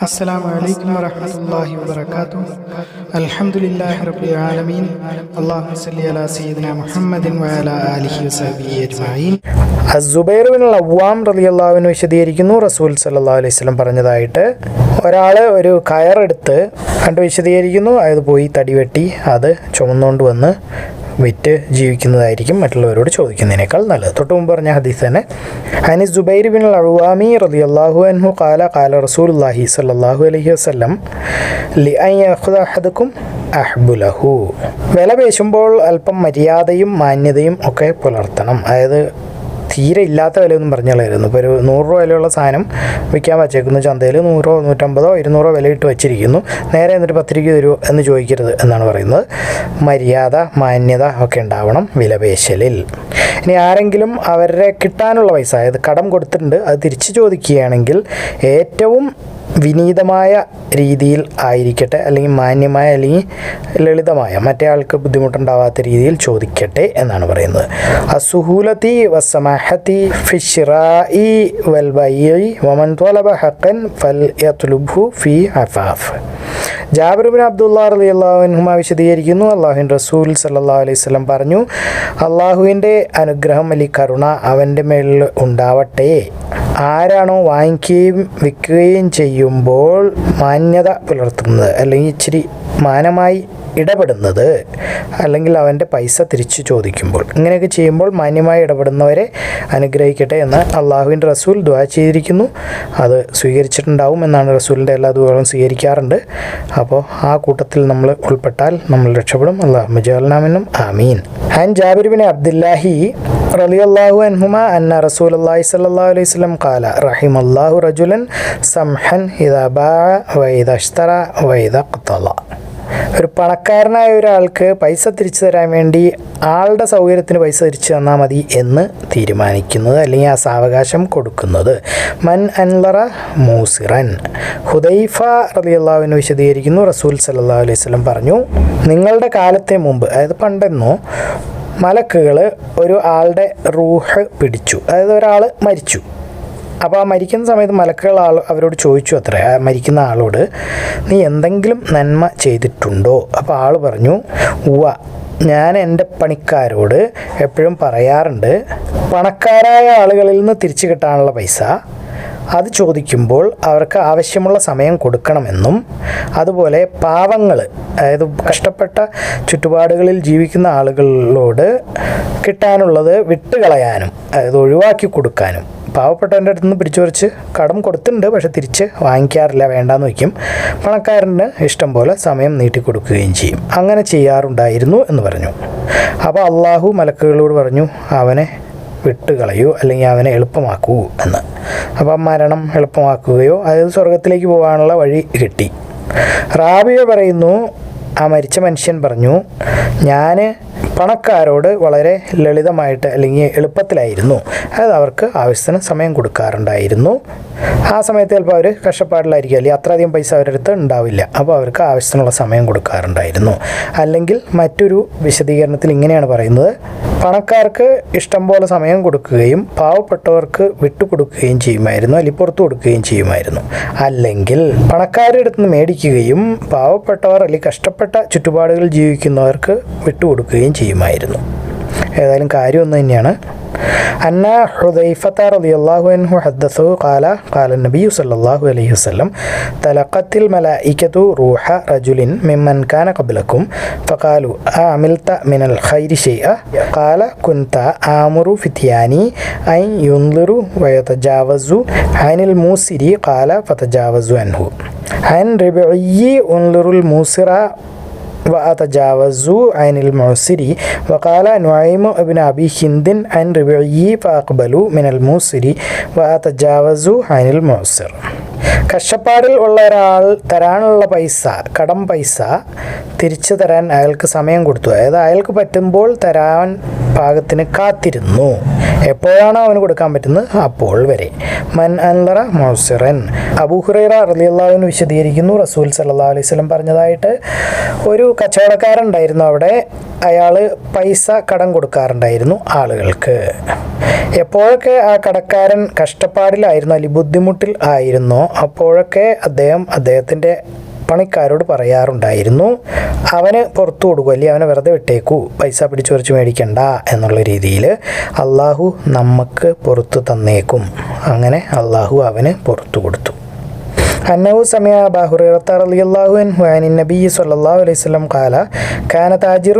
السلام عليكم ورحمة الله وبركاته الحمد لله رب العالمين اللهم صل على سيدنا محمد وعلى آله وصحبه أجمعين Az-Zubair bin അവ്വാം റളിയല്ലാഹുവിന് വിശദീകരിക്കുന്നു റസൂൽ സല്ലല്ലാഹു അലൈഹി വസല്ലം പറഞ്ഞതായിട്ട് ഒരാൾ ഒരു കയറെടുത്ത് കണ്ട് വിശദീകരിക്കുന്നു അത് പോയി തടി വെട്ടി അത് ചുമന്നുകൊണ്ട് വന്ന് വിറ്റ് ജീവിക്കുന്നതായിരിക്കും മറ്റുള്ളവരോട് ചോദിക്കുന്നതിനേക്കാൾ നല്ലത്. തൊട്ട് മുമ്പ് പറഞ്ഞ ഹദീസ് തന്നെ അനി ജുബൈർ ബിൻ അഴുവാമി റതി അള്ളാഹു അൻഹു കാല കാല റസൂൽ റസൂലുള്ളാഹി സ്വല്ലല്ലാഹു അലഹി വസ്ലം ലി അഹദുക്കും അഹ്ബുലഹു വില പേശുമ്പോൾ അല്പം മര്യാദയും മാന്യതയും ഒക്കെ പുലർത്തണം. അതായത് തീരെ ഇല്ലാത്ത വിലയൊന്നും പറഞ്ഞു കളയരുന്നു ഇപ്പോൾ ഒരു നൂറ് രൂപ വിലയുള്ള സാധനം വിൽക്കാൻ വച്ചേക്കുന്നു. ചന്തയിൽ നൂറോ നൂറ്റമ്പതോ ഇരുന്നൂറോ വില ഇട്ട് വച്ചിരിക്കുന്നു. നേരെ എന്നിട്ട് പത്ത് രൂപ തരുമോ എന്ന് ചോദിക്കരുത് എന്നാണ് പറയുന്നത്. മര്യാദ മാന്യത ഒക്കെ ഉണ്ടാവണം വിലപേശലിൽ. ഇനി ആരെങ്കിലും അവരെ കിട്ടാനുള്ള പൈസ അതായത് കടം കൊടുത്തിട്ടുണ്ട് അത് തിരിച്ചു ചോദിക്കുകയാണെങ്കിൽ ഏറ്റവും വിനീതമായ രീതിയിൽ ആയിരിക്കട്ടെ അല്ലെങ്കിൽ മാന്യമായ അല്ലെങ്കിൽ ലളിതമായ മറ്റേ ആൾക്ക് ബുദ്ധിമുട്ടുണ്ടാവാത്ത രീതിയിൽ ചോദിക്കട്ടെ എന്നാണ് പറയുന്നത്. അസുഹൂലത്തി വസമഹത്തി ഫിഷിറായി في الشراء വമൻ ومن ഹഖൻ ഫൽ فليطلبه ഫി അഫാഫ് ജാബിർ ബിൻ അബ്ദുല്ലാ റളിയല്ലാഹു അൻഹുമ വിശദീകരിക്കുന്നു. അള്ളാഹുൻ റസൂൽ സല്ലാ അലൈഹി സ്വലം പറഞ്ഞു അള്ളാഹുവിന്റെ അനുഗ്രഹം അല്ലെങ്കിൽ കരുണ അവന്റെ മേളിൽ ഉണ്ടാവട്ടെ. ആരാണോ വാങ്ങിക്കുകയും വിൽക്കുകയും ചെയ്യുമ്പോൾ മാന്യത പുലർത്തുന്നത് അല്ലെങ്കിൽ ഇച്ചിരി മാനമായി ഇടപെടുന്നത് അല്ലെങ്കിൽ അവന്റെ പൈസ തിരിച്ചു ചോദിക്കുമ്പോൾ. ഇങ്ങനെയൊക്കെ ചെയ്യുമ്പോൾ മാന്യമായി ഇടപെടുന്നവരെ അനുഗ്രഹിക്കട്ടെ എന്ന് അള്ളാഹുവിന്റെ റസൂൽ ദ്വാ ചെയ്തിരിക്കുന്നു. അത് സ്വീകരിച്ചിട്ടുണ്ടാവും എന്നാണ് റസൂലിന്റെ എല്ലാ ദുവകളും സ്വീകരിക്കാറുണ്ട്. അപ്പോൾ ആ കൂട്ടത്തിൽ നമ്മൾ ഉൾപ്പെട്ടാൽ നമ്മൾ രക്ഷപ്പെടും. അള്ളാഹു മജാലിനാമിനും ആമീൻ. ഹൻ ജാബിർ ബിൻ അബ്ദുല്ലാഹി റളിയല്ലാഹു അൻഹുമ അന്ന റസൂൽ അള്ളാഹി സ്വല്ലല്ലാഹു അലൈഹി സ്വലം കാല റഹിം അള്ളാഹു റജുലൻ സംഹൻ ഇദ വൈദ അഷ്തറ വൈദ ഒരു പണക്കാരനായ ഒരാൾക്ക് പൈസ തിരിച്ചു തരാൻ വേണ്ടി ആളുടെ സൗകര്യത്തിന് പൈസ തിരിച്ചു തന്നാൽ മതി എന്ന് തീരുമാനിക്കുന്നത് അല്ലെങ്കിൽ ആ സാവകാശം കൊടുക്കുന്നത്. മൻ അൻലറ മൂസിറൻ. ഹുദൈഫ റളിയല്ലാഹുവിന് വിശദീകരിക്കുന്നു. റസൂൽ സല്ലാ അലൈഹി സ്വലം പറഞ്ഞു നിങ്ങളുടെ കാലത്തെ മുമ്പ് അതായത് പണ്ടെന്നോ മലക്കുകൾ ഒരു ആളുടെ റൂഹ് പിടിച്ചു അതായത് ഒരാൾ മരിച്ചു. അപ്പോൾ ആ മരിക്കുന്ന സമയത്ത് മലക്കുകൾ ആൾ അവരോട് ചോദിച്ചു അത്ര മരിക്കുന്ന ആളോട് നീ എന്തെങ്കിലും നന്മ ചെയ്തിട്ടുണ്ടോ? അപ്പോൾ ആൾ പറഞ്ഞു ഉവ ഞാൻ എന്റെ പണിക്കാരോട് എപ്പോഴും പറയാറുണ്ട് പണക്കാരായ ആളുകളിൽ നിന്ന് തിരിച്ചു കിട്ടാനുള്ള പൈസ അത് ചോദിക്കുമ്പോൾ അവർക്ക് ആവശ്യമുള്ള സമയം കൊടുക്കണമെന്നും അതുപോലെ പാവങ്ങൾ അതായത് കഷ്ടപ്പെട്ട ചുറ്റുപാടുകളിൽ ജീവിക്കുന്ന ആളുകളോട് കിട്ടാനുള്ളത് വിട്ടുകളയാനും അതായത് ഒഴിവാക്കി കൊടുക്കാനും പാവപ്പെട്ടവന്റെ അടുത്ത് നിന്ന് പിടിച്ചു പറിച്ച് കടം കൊടുത്തിട്ടുണ്ട് പക്ഷെ തിരിച്ച് വാങ്ങിക്കാറില്ല വേണ്ടാന്ന് വയ്ക്കും. പണക്കാരന് ഇഷ്ടം പോലെ സമയം നീട്ടിക്കൊടുക്കുകയും ചെയ്യും. അങ്ങനെ ചെയ്യാറുണ്ടായിരുന്നു എന്ന് പറഞ്ഞു. അപ്പോൾ അള്ളാഹു മലക്കുകളോട് പറഞ്ഞു അവനെ വിട്ടുകളയൂ അല്ലെങ്കിൽ അവനെ എളുപ്പമാക്കൂ എന്ന്. അപ്പോൾ മരണം എളുപ്പമാക്കുകയോ അതായത് സ്വർഗത്തിലേക്ക് പോകാനുള്ള വഴി കിട്ടി. റാബിയ പറയുന്നു ആ മരിച്ച മനുഷ്യൻ പറഞ്ഞു ഞാൻ പണക്കാരോട് വളരെ ലളിതമായിട്ട് അല്ലെങ്കിൽ എളുപ്പത്തിലായിരുന്നു. അതായത് അവർക്ക് ആവശ്യത്തിന് സമയം കൊടുക്കാറുണ്ടായിരുന്നു. ആ സമയത്ത് ചിലപ്പോൾ അവർ കഷ്ടപ്പാടിലായിരിക്കും. അല്ലെങ്കിൽ അത്രയധികം പൈസ അവരുടെ അടുത്ത് ഉണ്ടാവില്ല. അപ്പോൾ അവർക്ക് ആവശ്യത്തിനുള്ള സമയം കൊടുക്കാറുണ്ടായിരുന്നു. അല്ലെങ്കിൽ മറ്റൊരു വിശദീകരണത്തിൽ ഇങ്ങനെയാണ് പറയുന്നത്. പണക്കാർക്ക് ഇഷ്ടം പോലെ സമയം കൊടുക്കുകയും പാവപ്പെട്ടവർക്ക് വിട്ടുകൊടുക്കുകയും ചെയ്യുമായിരുന്നു. അല്ലെങ്കിൽ പുറത്തു കൊടുക്കുകയും ചെയ്യുമായിരുന്നു. അല്ലെങ്കിൽ പണക്കാരുടെ അടുത്ത് നിന്ന് മേടിക്കുകയും പാവപ്പെട്ടവർ അല്ലെങ്കിൽ കഷ്ടപ്പെട്ട ചുറ്റുപാടുകളിൽ ജീവിക്കുന്നവർക്ക് വിട്ടുകൊടുക്കുകയും ചെയ്യുമായിരുന്നു. ഏതായാലും കാര്യം ഒന്ന് തന്നെയാണ്. അന്ന ഹുദൈഫത്ത റബി അള്ളാഹു അൻഹു ഹദ്ദസു കാല കാല നബി സല്ലാഹു അലൈഹി വസ്ലം തലക്കത്തിൽ മല മലായിക്കത്തു റൂഹ റജുലിൻ മിമ്മൻ കാന കബലക്കും ഫകാലു അമിൽത്ത മിനൽ ഖൈരി കാല കുൻത ആമുറു ഫിത്യാനി ഐ യുന്ദിറു വയതജാവസു അനിൽ മൂസിരി കാല ഫതജാവസു അൻഹു. അൻ റിബി ഉൻലുറുൽ മൂസിറ وأتجاوزوا عن المعسر وقال نعيم بن أبي هند عن ربعي فأقبلوا من الموسر وأتجاوزوا عن المعسر കഷ്ടപ്പാടിൽ ഉള്ള ഒരാൾ തരാനുള്ള പൈസ കടം പൈസ തിരിച്ചു തരാൻ അയാൾക്ക് സമയം കൊടുത്തു അതായത് അയാൾക്ക് പറ്റുമ്പോൾ തരാൻ പാകത്തിന് കാത്തിരുന്നു എപ്പോഴാണോ അവന് കൊടുക്കാൻ പറ്റുന്നത് അപ്പോൾ വരെ. മൻ അൻലറ മൗസിറൻ. അബൂഹുറൈറ അറലിയുള്ളവന് വിശദീകരിക്കുന്നു. റസൂൽ സല്ലാ അലൈഹി സ്വലം പറഞ്ഞതായിട്ട് ഒരു കച്ചവടക്കാരുണ്ടായിരുന്നു അവിടെ. അയാൾ പൈസ കടം കൊടുക്കാറുണ്ടായിരുന്നു ആളുകൾക്ക്. എപ്പോഴൊക്കെ ആ കടക്കാരൻ കഷ്ടപ്പാടിലായിരുന്നു അല്ലെങ്കിൽ ബുദ്ധിമുട്ടിൽ ആയിരുന്നോ അപ്പോഴൊക്കെ അദ്ദേഹം അദ്ദേഹത്തിന്റെ പണിക്കാരോട് പറയാറുണ്ടായിരുന്നു അവന് പുറത്തു കൊടുക്കും അല്ലെങ്കിൽ അവനെ വെറുതെ വിട്ടേക്കൂ പൈസ പിടിച്ചു കുറച്ച് മേടിക്കണ്ട എന്നുള്ള രീതിയിൽ അള്ളാഹു നമുക്ക് പുറത്തു തന്നേക്കും അങ്ങനെ അള്ളാഹു അവന് പുറത്തു കൊടുത്തു أنه سمع أبا هريرة رضي الله عنه عن النبي صلى الله عليه وسلم قال كان تاجر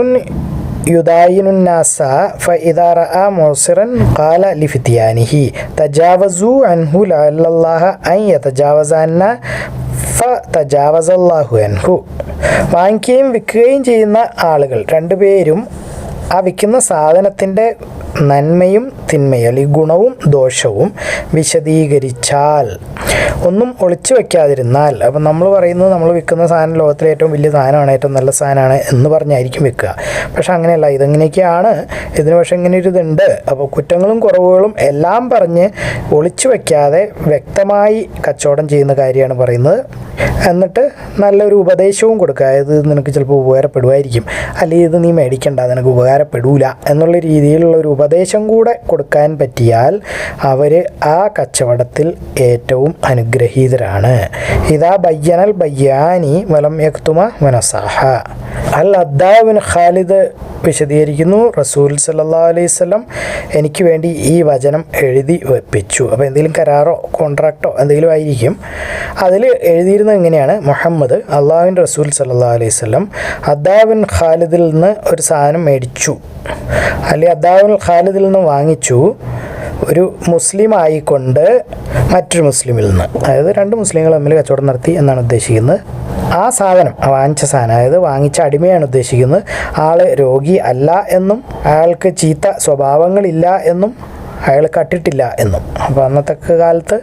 يداين الناس فإذا رأى معسرا قال لفتيانه تجاوزوا عنه لعل الله أن يتجاوز عنا ഫതജാവസ അല്ലാഹു അൻഹു. വാങ്ങിക്കുകയും വിൽക്കുകയും ചെയ്യുന്ന ആളുകൾ രണ്ടുപേരും ആ വിൽക്കുന്ന സാധനത്തിന്റെ നന്മയും തിന്മയും അല്ലെങ്കിൽ ഗുണവും ദോഷവും വിശദീകരിച്ചാൽ ഒന്നും ഒളിച്ചു വെക്കാതിരുന്നാൽ അപ്പം നമ്മൾ പറയുന്നത് നമ്മൾ വിൽക്കുന്ന സാധനം ലോകത്തിലെ ഏറ്റവും വലിയ സാധനമാണ് ഏറ്റവും നല്ല സാധനമാണ് എന്ന് പറഞ്ഞായിരിക്കും വിൽക്കുക. പക്ഷെ അങ്ങനെയല്ല ഇതെങ്ങനെയൊക്കെയാണ്. ഇതിന് പക്ഷേ ഇങ്ങനെ ഒരു ഇതുണ്ട്. അപ്പോൾ കുറ്റങ്ങളും കുറവുകളും എല്ലാം പറഞ്ഞ് ഒളിച്ചു വെക്കാതെ വ്യക്തമായി കച്ചവടം ചെയ്യുന്ന കാര്യമാണ് പറയുന്നത്. എന്നിട്ട് നല്ലൊരു ഉപദേശവും കൊടുക്കുക. ഇത് നിനക്ക് ചിലപ്പോൾ ഉപകാരപ്പെടുമായിരിക്കും. അല്ലെങ്കിൽ ഇത് നീ മേടിക്കണ്ട നിനക്ക് ഉപകാരപ്പെടൂല എന്നുള്ള രീതിയിലുള്ള ഒരു ഉപദേശം കൂടെ കൊടുക്കാൻ പറ്റിയാൽ അവർ ആ കച്ചവടത്തിൽ ഏറ്റവും അനുഗ്രഹീതരാണ്. ഇതാ ബയ്യനൽ ബയ്യാനി വലം യക്തുമ മനസാഹ അൽ അദ്ദാബിൻ ഖാലിദ് വിശദീകരിക്കുന്നു റസൂൽ സല്ലാ അലൈഹി സ്വലം എനിക്ക് വേണ്ടി ഈ വചനം എഴുതി വെപ്പിച്ചു. അപ്പോൾ എന്തെങ്കിലും കരാറോ കോൺട്രാക്റ്റോ എന്തെങ്കിലും ആയിരിക്കും. അതിൽ എഴുതിയിരുന്നത് ഇങ്ങനെയാണ് മുഹമ്മദ് അള്ളാഹുവിൻ റസൂൽ സല്ലാ അലൈഹി സ്വലം അദ്ദാബിൻ ഖാലിദിൽ നിന്ന് ഒരു സാധനം മേടിച്ചു. അല്ലെങ്കിൽ അദ്ദാബിൻ ഖാലിദിൽ നിന്ന് വാങ്ങിച്ചു. ഒരു മുസ്ലിം ആയിക്കൊണ്ട് മറ്റൊരു മുസ്ലിമിൽ നിന്ന്. അതായത് രണ്ട് മുസ്ലിങ്ങൾ തമ്മിൽ കച്ചവടം നടത്തി എന്നാണ് ഉദ്ദേശിക്കുന്നത്. ആ സാധനം വാങ്ങിച്ച സാധനം അതായത് വാങ്ങിച്ച അടിമയാണ് ഉദ്ദേശിക്കുന്നത്. ആൾ രോഗി അല്ല എന്നും അയാൾക്ക് ചീത്ത സ്വഭാവങ്ങളില്ല എന്നും അയാൾ കട്ടിട്ടില്ല എന്നും. അപ്പോൾ അന്നത്തെ കാലത്ത്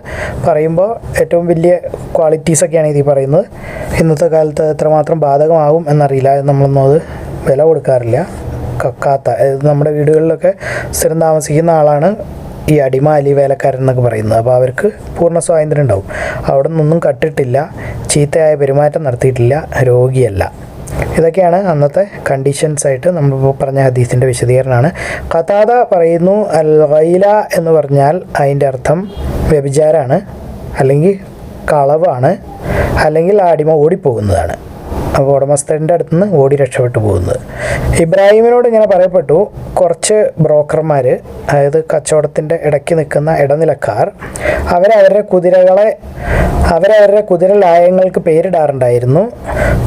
പറയുമ്പോൾ ഏറ്റവും വലിയ ക്വാളിറ്റീസൊക്കെയാണ് ഇതിൽ പറയുന്നത്. ഇന്നത്തെ കാലത്ത് എത്രമാത്രം ബാധകമാകും എന്നറിയില്ല. നമ്മളൊന്നും അത് വില കൊടുക്കാറില്ല. കക്കാത്ത നമ്മുടെ വീടുകളിലൊക്കെ സ്ഥിരം താമസിക്കുന്ന ആളാണ് ഈ അടിമ അലി വേലക്കാരൻ എന്നൊക്കെ പറയുന്നത്. അപ്പോൾ അവർക്ക് പൂർണ സ്വാതന്ത്ര്യം ഉണ്ടാവും. അവിടെ നിന്നൊന്നും കട്ടിട്ടില്ല. ചീത്തയായ പെരുമാറ്റം നടത്തിയിട്ടില്ല. രോഗിയല്ല. ഇതൊക്കെയാണ് അന്നത്തെ കണ്ടീഷൻസ് ആയിട്ട് നമ്മൾ പറഞ്ഞ ഹദീസിന്റെ വിശദീകരണമാണ്. കഥാത പറയുന്നു അൽ ഗൈല എന്ന് പറഞ്ഞാൽ അതിന്റെ അർത്ഥം വ്യഭിചാരാണ് അല്ലെങ്കിൽ കളവാണ് അല്ലെങ്കിൽ ആടിമ ഓടിപ്പോകുന്നതാണ്. അപ്പോൾ ഉടമസ്ഥന്റെ അടുത്ത് നിന്ന് ഓടി രക്ഷപ്പെട്ടു പോകുന്നത്. ഇബ്രാഹിമിനോട് ഇങ്ങനെ പറയപ്പെട്ടു കുറച്ച് ബ്രോക്കർമാർ അതായത് കച്ചവടത്തിന്റെ ഇടയ്ക്ക് നിൽക്കുന്ന ഇടനിലക്കാർ അവരവരുടെ കുതിരകളെ അവരവരുടെ കുതിര ലായങ്ങൾക്ക് പേരിടാറുണ്ടായിരുന്നു.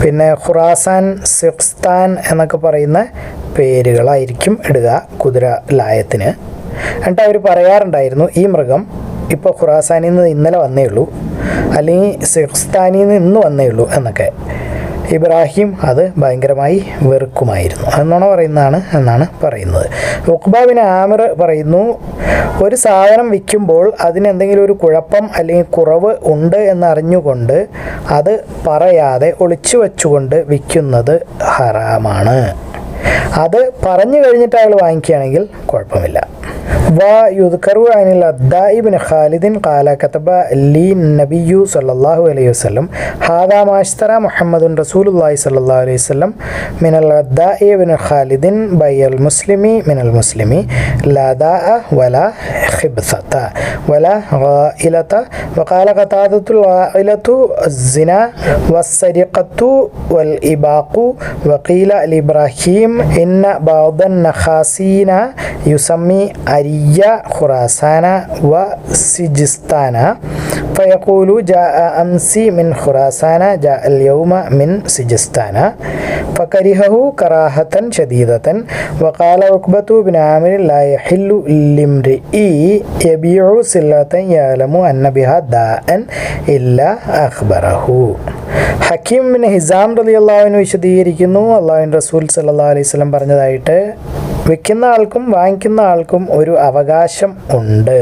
പിന്നെ ഖുറാസാൻ സിഖ്സ്ഥാൻ എന്നൊക്കെ പറയുന്ന പേരുകളായിരിക്കും ഇടുക കുതിര ലായത്തിന്. എന്നിട്ട് അവർ പറയാറുണ്ടായിരുന്നു ഈ മൃഗം ഇപ്പോൾ ഖുറാസാനിൽ നിന്ന് ഇന്നലെ വന്നേ ഉള്ളൂ അല്ലെങ്കിൽ സിഖ്സ്ഥാനിൽ നിന്ന് ഇന്ന് വന്നേ ഉള്ളൂ എന്നൊക്കെ. ഇബ്രാഹിം അത് ഭയങ്കരമായി വെറുക്കുമായിരുന്നു. എന്നാണ് പറയുന്നതാണ് എന്നാണ് പറയുന്നത്. ഉഖ്ബാബിന് ആമിർ പറയുന്നു ഒരു സാധനം വിൽക്കുമ്പോൾ അതിന് എന്തെങ്കിലും ഒരു കുഴപ്പം അല്ലെങ്കിൽ കുറവ് ഉണ്ട് എന്നറിഞ്ഞുകൊണ്ട് അത് പറയാതെ ഒളിച്ചു വെച്ചുകൊണ്ട് വിൽക്കുന്നത് ഹറാമാണ്. അത് പറഞ്ഞു കഴിഞ്ഞിട്ട് അയാൾ വാങ്ങിക്കുകയാണെങ്കിൽ കുഴപ്പമില്ല. ويذكر عن الأداء بن خالد قال كتب لي النبي صلى الله عليه وسلم هذا ما اشترى محمد رسول الله صلى الله عليه وسلم من الأداء بن خالد بي المسلم من المسلم لا داء ولا خبثة ولا غائلة وقال قتادة الغائلة الزنا والسرقة والإباق وقيل لإبراهيم إن بعض النخاسين يسمي أري خراسان وسجستان فيقول جاء أمسي من خراسان جاء اليوم من سجستان فكرهه كراهة شديدة وقال عقبة بن عامر لا يحل لامرئ يبيع سلعة يعلم أن بها داء إلا أخبره ഹക്കീം ബിൻ ഹിസാം റലി അള്ളാഹുവിന് വിശദീകരിക്കുന്നു അള്ളാഹുവിൻ റസൂൽ സല്ലാ അലൈഹി സ്വലം പറഞ്ഞതായിട്ട് വിൽക്കുന്ന ആൾക്കും വാങ്ങിക്കുന്ന ആൾക്കും ഒരു അവകാശം ഉണ്ട്.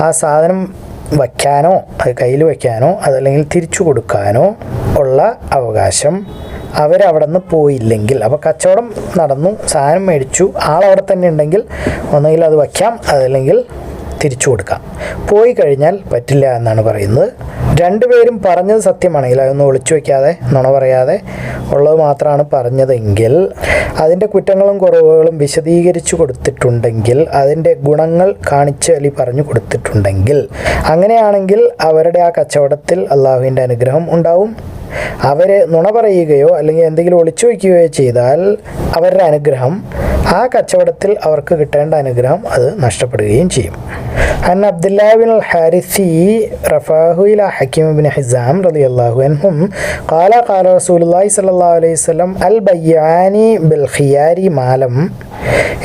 ആ സാധനം വയ്ക്കാനോ അത് കയ്യിൽ വയ്ക്കാനോ അതല്ലെങ്കിൽ തിരിച്ചു കൊടുക്കാനോ ഉള്ള അവകാശം അവരവിടെ നിന്ന് പോയില്ലെങ്കിൽ അപ്പോൾ കച്ചവടം നടന്നു സാധനം മേടിച്ചു ആളവിടെ തന്നെ ഉണ്ടെങ്കിൽ ഒന്നുകിൽ അത് വയ്ക്കാം അതല്ലെങ്കിൽ തിരിച്ചു കൊടുക്കാം. പോയി കഴിഞ്ഞാൽ പറ്റില്ല എന്നാണ് പറയുന്നത്. രണ്ടുപേരും പറഞ്ഞത് സത്യമാണെങ്കിൽ അതൊന്നും ഒളിച്ചു വയ്ക്കാതെ നുണ പറയാതെ ഉള്ളത് മാത്രമാണ് പറഞ്ഞതെങ്കിൽ അതിന്റെ കുറ്റങ്ങളും കുറവുകളും വിശദീകരിച്ചു കൊടുത്തിട്ടുണ്ടെങ്കിൽ അതിന്റെ ഗുണങ്ങൾ കാണിച്ച് അലി പറഞ്ഞു കൊടുത്തിട്ടുണ്ടെങ്കിൽ അങ്ങനെയാണെങ്കിൽ അവരുടെ ആ കച്ചവടത്തിൽ അള്ളാഹുവിന്റെ അനുഗ്രഹം ഉണ്ടാവും. അവരെ നുണ പറയുകയോ അല്ലെങ്കിൽ എന്തെങ്കിലും ഒളിച്ചു വയ്ക്കുകയോ ചെയ്താൽ അവരുടെ അനുഗ്രഹം ആ കച്ചവടത്തിൽ അവർക്ക് കിട്ടേണ്ട അനുഗ്രഹം അത് നഷ്ടപ്പെടുകയും ചെയ്യും. عن عبد الله بن الحارثي رفعه إلى حكيم بن حزام رضي الله عنهم قال قال رسول الله صلى الله عليه وسلم البيعان بالخيار ما لم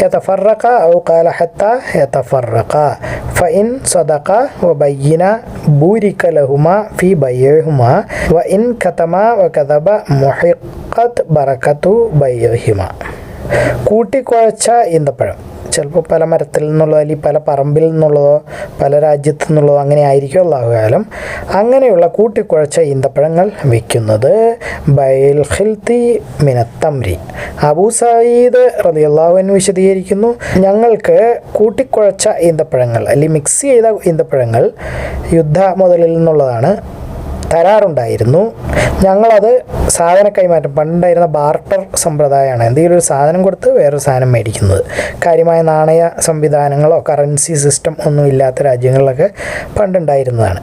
يتفرقا أو قال حتى يتفرقا فإن صدقا وبينا بورك لهما في بيعهما وإن كتما وكذبا محقت بركة بيعهما കൂട്ടിക്കുഴച്ച ഈന്തപ്പഴം ചിലപ്പോൾ പല മരത്തിൽ നിന്നുള്ളതോ അല്ലെങ്കിൽ പല പറമ്പിൽ നിന്നുള്ളതോ പല രാജ്യത്തു നിന്നുള്ളതോ അങ്ങനെ ആയിരിക്കും അള്ളാഹുകാലം അങ്ങനെയുള്ള കൂട്ടിക്കുഴച്ച ഈന്തപ്പഴങ്ങൾ വിൽക്കുന്നത് ബൈൽ ഹിൽത്തി മിനത്തംരി. അബൂ സയ്യിദ് റതി അള്ളാഹുവിന് വിശദീകരിക്കുന്നു ഞങ്ങൾക്ക് കൂട്ടിക്കുഴച്ച ഈന്തപ്പഴങ്ങൾ അല്ലെങ്കിൽ മിക്സ് ചെയ്ത ഈന്തപ്പഴങ്ങൾ യുദ്ധ മുതലിൽ നിന്നുള്ളതാണ്. തരാറുണ്ടായിരുന്നു. ഞങ്ങളത് സാധന കൈമാറ്റം പണ്ടുണ്ടായിരുന്ന ബാർട്ടർ സമ്പ്രദായമാണ്. എന്തെങ്കിലും ഒരു സാധനം കൊടുത്ത് വേറൊരു സാധനം മേടിക്കുന്നത്. കാര്യമായ നാണയ സംവിധാനങ്ങളോ കറൻസി സിസ്റ്റം ഒന്നും ഇല്ലാത്ത രാജ്യങ്ങളിലൊക്കെ പണ്ടുണ്ടായിരുന്നതാണ്.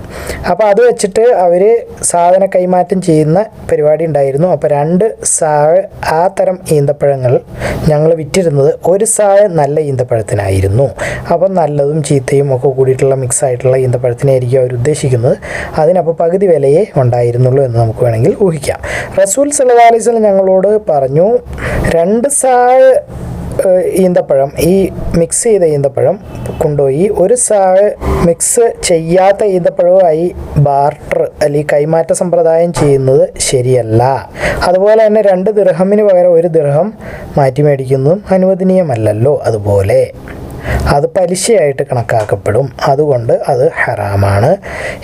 അപ്പോൾ അത് വെച്ചിട്ട് അവർ സാധന കൈമാറ്റം ചെയ്യുന്ന പരിപാടി ഉണ്ടായിരുന്നു. അപ്പോൾ രണ്ട് സാഴ ആ തരം ഈന്തപ്പഴങ്ങൾ ഞങ്ങൾ വിറ്റിരുന്നത് ഒരു സാഴ നല്ല ഈന്തപ്പഴത്തിനായിരുന്നു. അപ്പം നല്ലതും ചീത്തയും ഒക്കെ കൂടിയിട്ടുള്ള മിക്സ് ആയിട്ടുള്ള ഈന്തപ്പഴത്തിനായിരിക്കും അവർ ഉദ്ദേശിക്കുന്നത്. അതിനപ്പോൾ പകുതി വിലയെ ഉണ്ടായിരുന്നുള്ളൂ എന്ന് നമുക്ക് വേണമെങ്കിൽ ഊഹിക്കാം. റസൂൽ വസല്ലം ഞങ്ങളോട് പറഞ്ഞു രണ്ട് സാഴ് ഈന്തപ്പഴം ഈ മിക്സ് ചെയ്ത ഈന്തപ്പഴം കൊണ്ടുപോയി ഒരു സാഴ് മിക്സ് ചെയ്യാത്ത ഈന്തപ്പഴവുമായി ബാർട്ടർ അല്ലെങ്കിൽ കൈമാറ്റ സമ്പ്രദായം ചെയ്യുന്നത് ശരിയല്ല. അതുപോലെ തന്നെ രണ്ട് ദിർഹമിന് പകരം ഒരു ദിർഹം മാറ്റി മേടിക്കുന്നതും അനുവദനീയമല്ലല്ലോ അതുപോലെ. അത് പലിശയായിട്ട് കണക്കാക്കപ്പെടും. അതുകൊണ്ട് അത് ഹറാമാണ്.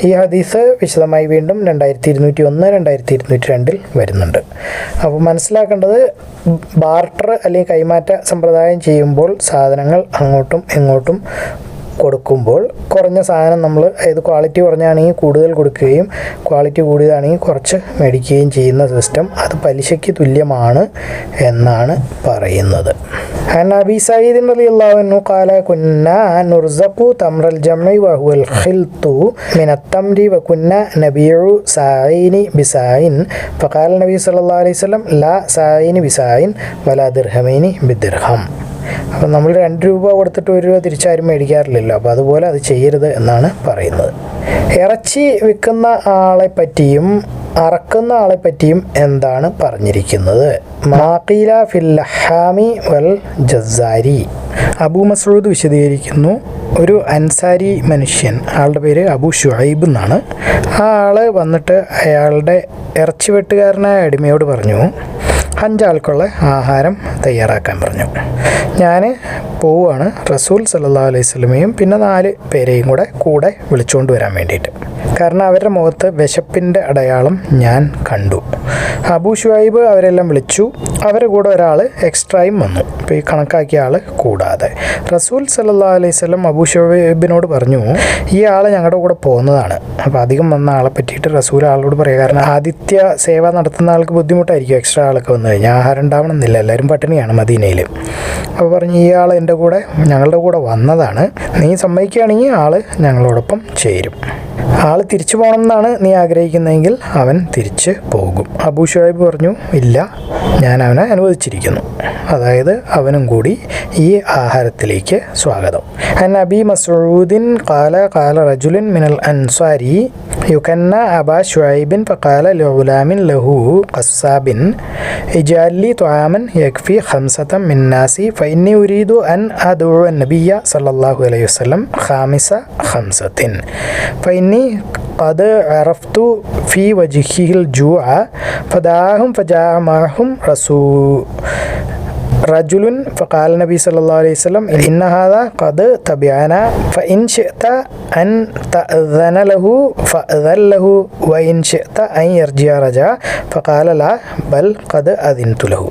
ഈ ഹദീസ് വിശദമായി വീണ്ടും രണ്ടായിരത്തി ഇരുന്നൂറ്റി ഒന്ന് രണ്ടായിരത്തി ഇരുന്നൂറ്റി രണ്ടിൽ വരുന്നുണ്ട്. അപ്പോൾ മനസ്സിലാക്കേണ്ടത് ബാർട്ടർ അല്ലെങ്കിൽ കൈമാറ്റ സമ്പ്രദായം ചെയ്യുമ്പോൾ സാധനങ്ങൾ അങ്ങോട്ടും ഇങ്ങോട്ടും കൊടുക്കുമ്പോൾ കുറഞ്ഞ സാധനം നമ്മൾ ഏത് ക്വാളിറ്റി കുറഞ്ഞാണെങ്കിൽ കൂടുതൽ കൊടുക്കുകയും ക്വാളിറ്റി കൂടിയതാണെങ്കിൽ കുറച്ച് മേടിക്കുകയും ചെയ്യുന്ന സിസ്റ്റം അത് പലിശയ്ക്ക് തുല്യമാണ് എന്നാണ് പറയുന്നത്. അബി സയ്യിദിൻ അലി അള്ളാഹുനു കാല കുന്ന നുർസഖു തമ്രൽ ജമ്മി വഹുൽ ഖിൽത്തു മിനത്തംരി വകുന്ന നബിയു സായിനി ബിസായിൻ ഫഖാൽ നബി സല്ലല്ലാഹു അലൈഹി വസല്ലം ലാ സായിനി ബിസായിൻ വലാ ദിർഹമൈനി ബിദിർഹം അപ്പം നമ്മൾ രണ്ട് രൂപ കൊടുത്തിട്ട് ഒരു രൂപ തിരിച്ചാരും മേടിക്കാറില്ലല്ലോ. അപ്പോൾ അതുപോലെ അത് ചെയ്യരുത് എന്നാണ് പറയുന്നത്. ഇറച്ചി വിൽക്കുന്ന ആളെ പറ്റിയും അറക്കുന്ന ആളെ പറ്റിയും എന്താണ് പറഞ്ഞിരിക്കുന്നത്? മാഖീല ഫിൽ വൽ ജസാരി. അബു മസൂദ് വിശദീകരിക്കുന്നു. ഒരു അൻസാരി മനുഷ്യൻ ആളുടെ പേര് അബു ഷുഹൈബ് എന്നാണ്. ആ ആൾ വന്നിട്ട് അയാളുടെ ഇറച്ചി വെട്ടുകാരനായ അടിമയോട് പറഞ്ഞു അഞ്ചാൾക്കുള്ള ആഹാരം തയ്യാറാക്കാൻ പറഞ്ഞു. ഞാൻ പോവുകയാണ്. റസൂൽ സല്ലാ അലൈഹി സ്വലമയും പിന്നെ നാല് പേരെയും കൂടെ കൂടെ വിളിച്ചുകൊണ്ട് വരാൻ വേണ്ടിയിട്ട്. കാരണം അവരുടെ മുഖത്ത് വിശപ്പിന്റെ അടയാളം ഞാൻ കണ്ടു. അബൂ ഷുഹൈബ് അവരെല്ലാം വിളിച്ചു. അവരുടെ കൂടെ ഒരാൾ എക്സ്ട്രായും വന്നു. ഇപ്പോൾ ഈ കണക്കാക്കിയ ആൾ കൂടാതെ. റസൂൽ സല്ലാ അലൈഹി സ്വലം അബൂ ഷുഹൈബിനോട് പറഞ്ഞു ഈ ആൾ ഞങ്ങളുടെ കൂടെ പോകുന്നതാണ്. അപ്പോൾ അധികം വന്ന ആളെ പറ്റിയിട്ട് റസൂൽ ആളോട് പറയുക കാരണം ആദിത്യ സേവ നടത്തുന്ന ആൾക്ക് ബുദ്ധിമുട്ടായിരിക്കും. എക്സ്ട്രാ ആളൊക്കെ വന്നു കഴിഞ്ഞാൽ ആഹാരം ഉണ്ടാവണമെന്നില്ല എല്ലാവരും പട്ടിണിയാണ് മദീനയിൽ അപ്പോൾ പറഞ്ഞു ആൾ എന്റെ കൂടെ ഞങ്ങളുടെ കൂടെ വന്നതാണ്. നീ സമ്മതിക്കുകയാണെങ്കിൽ ആൾ ഞങ്ങളോടൊപ്പം ചേരും. ആൾ തിരിച്ചു പോകണം എന്നാണ് നീ ആഗ്രഹിക്കുന്നതെങ്കിൽ അവൻ തിരിച്ച് പോകും. അബൂ ഷുഹൈബ് പറഞ്ഞു ഇല്ല ഞാൻ അവനെ അനുവദിച്ചിരിക്കുന്നു. അതായത് അവനും കൂടി ഈ ആഹാരത്തിലേക്ക് സ്വാഗതം. അൻ അബി മസൂദിൻ കാല കാല റജുലിൻ മിനൽ അൻസാരി യുക്കന്ന അബാ ഷുഹൈബിൻ ഫക്കാല ലോലാമിൻ ലഹു കസാബിൻ ഇജാലി ത്വാമൻ യക്ഫി ഹംസത്തം മിന്നാസി ഫൈന്നി ഉരീദു അൻ أدعو النبي صلى الله عليه وسلم خامسة خمسة. فإني قد عرفت في وجهه الجوع فدعاهم فجاء معهم رسول رجل فقال النبي صلى الله عليه وسلم إن هذا قد تبعنا فإن شئت أن تأذن له فأذن له وإن شئت أن يرجع رجع فقال لا بل قد أذنت له.